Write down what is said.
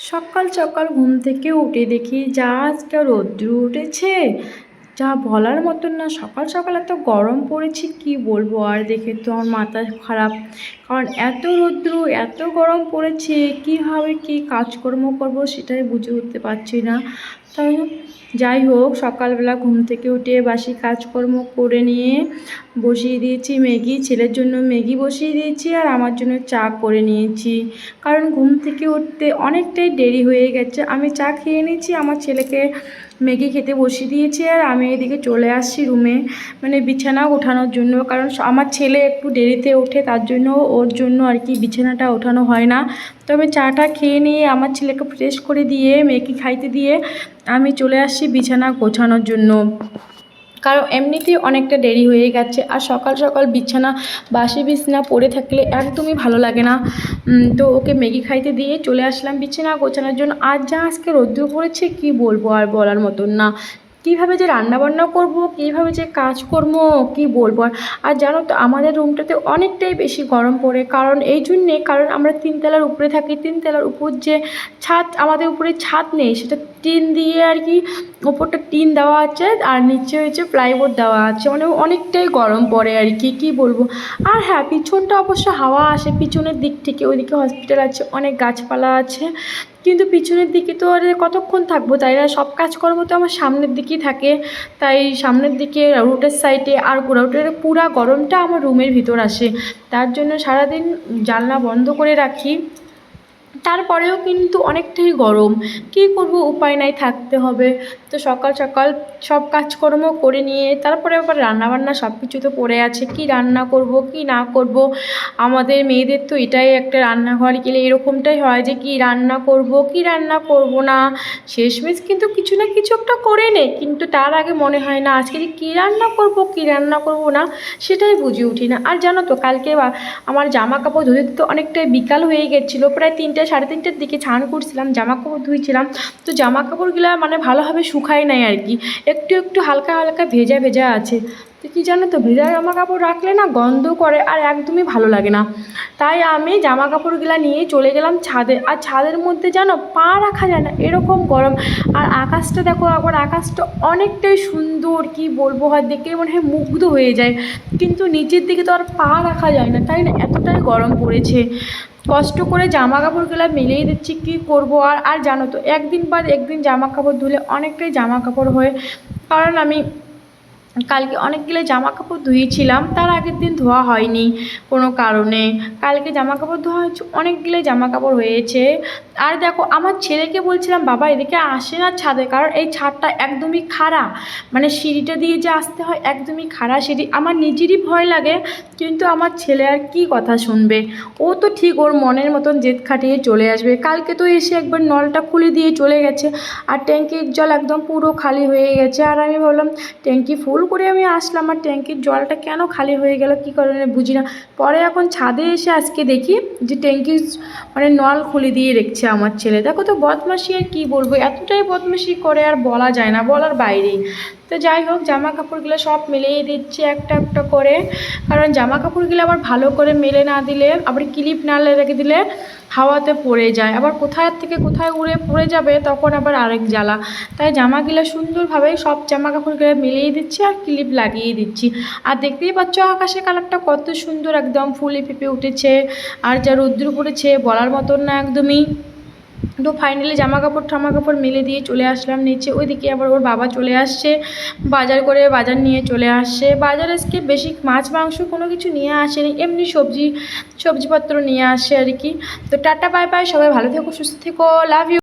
সকাল সকাল ঘুম থেকে উঠে দেখি যা আজকে রৌদ্র উঠেছে। যা বলার মতন না, সকাল সকাল এত গরম পড়েছে, কি বলব? আর দেখে তো আমার মাথা খারাপ। কারণ এত রৌদ্র, এত গরম পড়েছে, কীভাবে কি কাজকর্ম করব সেটাই বুঝে উঠতে পারছি না। তাই না? যাই হোক, সকালবেলা ঘুম থেকে উঠে বাসি কাজকর্ম করে নিয়ে বসিয়ে দিয়েছি ম্যাগি, ছেলের জন্য ম্যাগি বসিয়ে দিয়েছি আর আমার জন্য চা করে নিয়েছি। কারণ ঘুম থেকে উঠতে অনেকটাই দেরি হয়ে গেছে। আমি চা খেয়ে নিয়েছি, আমার ছেলেকে ম্যাগি খেতে বসিয়ে দিয়েছি আর আমি এদিকে চলে আসছি রুমে মানে বিছানা ওঠানোর জন্য। কারণ আমার ছেলে একটু দেরিতে ওঠে, তার জন্য ওর জন্য আর কি বিছানাটা ওঠানো হয় না। তো আমি চাটা খেয়ে নিয়ে আমার ছেলেকে ফ্রেশ করে দিয়ে ম্যাগি খাইতে দিয়ে আমি চলে আসছি বিছানা গোছানোর জন্য। কারণ এমনিতেই অনেকটা দেরি হয়ে গেছে আর সকাল সকাল বিছানা বাসি বিছানা পড়ে থাকলে একদমই ভালো লাগে না। তো ওকে ম্যাগি খাইতে দিয়ে চলে আসলাম বিছানা গোছানোর জন্য। আর যা আজকে রোদ্দুর পড়েছে, কি বলব আর বলার মতন না। কীভাবে যে রান্নাবান্না করব, কীভাবে যে কাজ করব কী বলব? আর জানো তো, আমাদের রুমটাতে অনেকটাই বেশি গরম পড়ে। কারণ এই জন্যে, কারণ আমরা তিনতলার উপরে থাকি তিনতলার উপর যে ছাদ, আমাদের উপরে ছাদ নেই, সেটা টিন দিয়ে আর কি ওপরটা টিন দেওয়া আছে আর নিচে হচ্ছে প্লাইবোর্ড দেওয়া আছে। মানে অনেকটাই গরম পড়ে আর কি, কী বলব? আর হ্যাঁ পিছনটা অবশ্য হাওয়া আসে, পিছনের দিক থেকে, ওইদিকে হসপিটাল আছে, অনেক গাছপালা আছে। কিন্তু পিছনের দিকে তো আর কতক্ষণ থাকব? তাই না সব কাজকর্ম তো আমার সামনের দিকেই থাকে। তাই সামনের দিকে রুটের সাইডে আর রুটের পুরা গরমটা আমার রুমের ভিতর আসে। তার জন্য সারাদিন জানলা বন্ধ করে রাখি। তারপরেও কিন্তু অনেকটাই গরম। কী করব, উপায় নাই, থাকতে হবে। তো সকাল সকাল সব কাজকর্ম করে নিয়ে, তারপরে আবার রান্নাবান্না সব কিছু তো পড়ে আছে। কী রান্না করব, কী না করব? আমাদের মেয়েদের তো এটাই একটা রান্নাঘর। গেলে এরকমটাই হয় যে, কী রান্না করব, কী রান্না করব না? শেষমেশ কিন্তু কিছু না কিছু একটা করে নে। কিন্তু তার আগে মনে হয় না, আজকে যে কী রান্না করব, কী রান্না করব না, সেটাই বুঝে উঠি না। আর জানো তো, কালকে আমার জামা কাপড় ধুতে ধুতে অনেকটাই বিকাল হয়ে গেছিল। প্রায় তিনটে সাড়ে তিনটের দিকে স্নান করছিলাম জামা কাপড় ধুইছিলাম। তো জামা কাপড়গুলো মানে ভালোভাবে শুকায় নাই আর কি একটু একটু হালকা হালকা ভেজা ভেজা আছে। তো কী জানো তো, ভেজা জামা কাপড় রাখলে না গন্ধ করে আর একদমই ভালো লাগে না। তাই আমি জামা কাপড়গুলো নিয়ে চলে গেলাম ছাদে। আর ছাদের মধ্যে জানো, পা রাখা যায় না, এরকম গরম। আর আকাশটা দেখো, আবার আকাশটা অনেকটাই সুন্দর, কি বলব, হয় দেখে মনে হয় মুগ্ধ হয়ে যায়। কিন্তু নিচের দিকে তো আর পা রাখা যায় না, তাই না? এতটাই গরম পড়েছে। কষ্ট করে জামা কাপড়গুলো মিলিয়ে দিচ্ছি, কী করব আর আর জানো তো, একদিন বাদ একদিন জামা কাপড় ধুলে অনেকটাই জামা কাপড় হয়ে, কারণ আমি কালকে অনেকগুলো জামা কাপড় ধুয়েছিলাম, তার আগের দিন ধোয়া হয়নি কোনো কারণে। কালকে জামা কাপড় ধোয়া হয়েছে, অনেকগুলো জামা কাপড় হয়েছে। আর দেখো, আমার ছেলেকে বলছিলাম, বাবা, এদিকে আসে না ছাদে, কারণ এই ছাদটা একদমই খাড়া। মানে সিঁড়িটা দিয়ে যে আসতে হয়, একদমই খাড়া সিঁড়ি। আমার নিজেরই ভয় লাগে, কিন্তু আমার ছেলে আর কি কথা শুনবে? ও তো ঠিক ওর মনের মতন জেদ খাটিয়ে চলে আসবে। কালকে তো এসে একবার নলটা খুলে দিয়ে চলে গেছে, আর ট্যাঙ্কির জল একদম পুরো খালি হয়ে গেছে। আর আমি বললাম, ট্যাঙ্কি ফুল করে আমি আসলাম, আর ট্যাঙ্কির জলটা কেন খালি হয়ে গেল কি কারণে বুঝি না। পরে এখন ছাদে এসে আজকে দেখি যে ট্যাঙ্কির মানে নল খুলে দিয়ে রেখেছে আমার ছেলে। দেখো তো বদমাসি আর কী বলব? এতটাই বদমাসি করে আর বলা যায় না, বলার বাইরেই। তো যাই হোক জামা কাপড়গুলো সব মেলেই দিচ্ছি একটা একটা করে। কারণ জামা কাপড়গুলো আবার ভালো করে মেলে না দিলে, আবার ক্লিপ না রেখে দিলে হাওয়াতে পড়ে যায়। আবার কোথায় থেকে কোথায় উড়ে পড়ে যাবে তখন আবার আরেক জ্বালা। তাই জামাগুলো সুন্দরভাবে সব জামা কাপড়গুলো মিলিয়ে দিচ্ছি আর ক্লিপ লাগিয়ে দিচ্ছি। আর দেখতেই পাচ্ছ আকাশের কালারটা কত সুন্দর, একদম ফুলে ফেপে উঠেছে। আর যা রৌদ্র পড়েছে বলার মতন না একদমই। তো ফাইনালি জামা কাপড় ঠামা কাপড় মেলে দিয়ে চলে আসলাম নিচে। ওইদিকে আবার ওর বাবা চলে আসছে। বাজার করে বাজার নিয়ে চলে আসছে। বাজার আজকে বেশি মাছ, মাংস কোনো কিছু নিয়ে আসেনি। এমনি সবজি, সবজিপত্র নিয়ে আসে আর কি। তো টাটা বাই বাই সবাই ভালো থেকো, সুস্থ থেকো। Love you